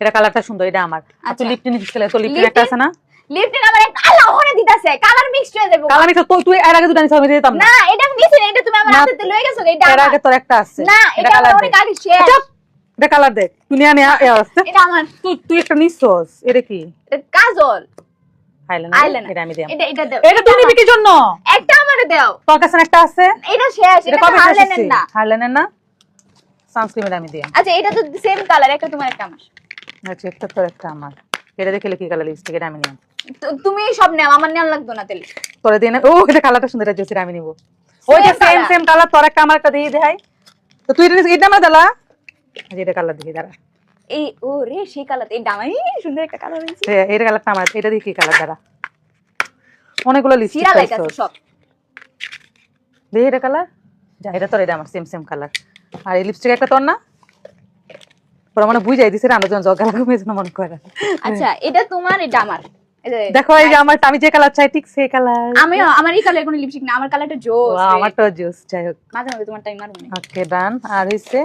এটা কালারটা সুন্দর এটা আমার। আর তুই আচ্ছা। লিপটিন নিছিস তো লিপটিন একটা আছে না? লিপটিন আমার একটা আল্লাহ ওরে দিতাছে। কালার মিক্সড হয়ে যাবে। কালার মিক্স তুই তুই এর আগে দুটো আমি দিতাম না। এটা আমি দিছি না, এটা তুমি আমার হাতে লয়ে গেছো এটা এর আগে তোর একটা আছে। না এটা আমার কালার অনেক আগে শেষ। চুপ! এটা কালার দে। তুই নিয়ে নিয়ে এ আসছে এটা আমার। তুই তুই একটা নিছস। এটা কি? এটা কাজল। এটা আমি এটা এটা দাও। এটা নিবি কি জন্য? একটা আমারে দাও। তোর কাছে একটা আছে? এটা শেষ এটা কবে হারলেন না। হারলেনের না? সানস্ক্রিনের আমি দিলাম আচ্ছা এটা তো সেম কালার একটা তোমার একটা আমার। আচ্ছা একটা তোর একটা আমার। এটা দেখলে কি কালার লিপস্টিক এটা আমি নিলাম। তুমি সব নাও আমার নেওয়া লাগতো না তেল তোরে দিয়ে না- ও এটা কালারটা সুন্দর আছে সেটা আমি নিব। ওই যে সেম সেম কালার তোর একটা আমার একটা দিয়ে দেয় তো তুই এটা আমার দালা এটা কালার দেখি দাঁড়া। এই ও রে সেই কালার এই ডামাই সুন্দর একটা কালার হয়েছে। এ- এটা কালারটা আমার এটা দেখি কালার দাঁড়া। অনেকগুলো লিপস্টিক আছে সব। দেখি এটা কালার যা এটা তোর এটা আমার সেম সেম কালার আর এই লিপস্টিক একটা তোর না? মানে বুঝাই দিছে রান্না যখন জগা লাগাবে জন্য মনে করে। আচ্ছা এটা তোমার এটা আমার। দেখো এই যে আমার আমি যে কালার চাই ঠিক সেই কালার আমি আমার এই কালার কোনো লিপস্টিক না আমার কালারটা জোস আমার তো জুস যাই হোক। মাঝে মাঝে তোমার টাইম মারবো ওকে ডান আর হইছে?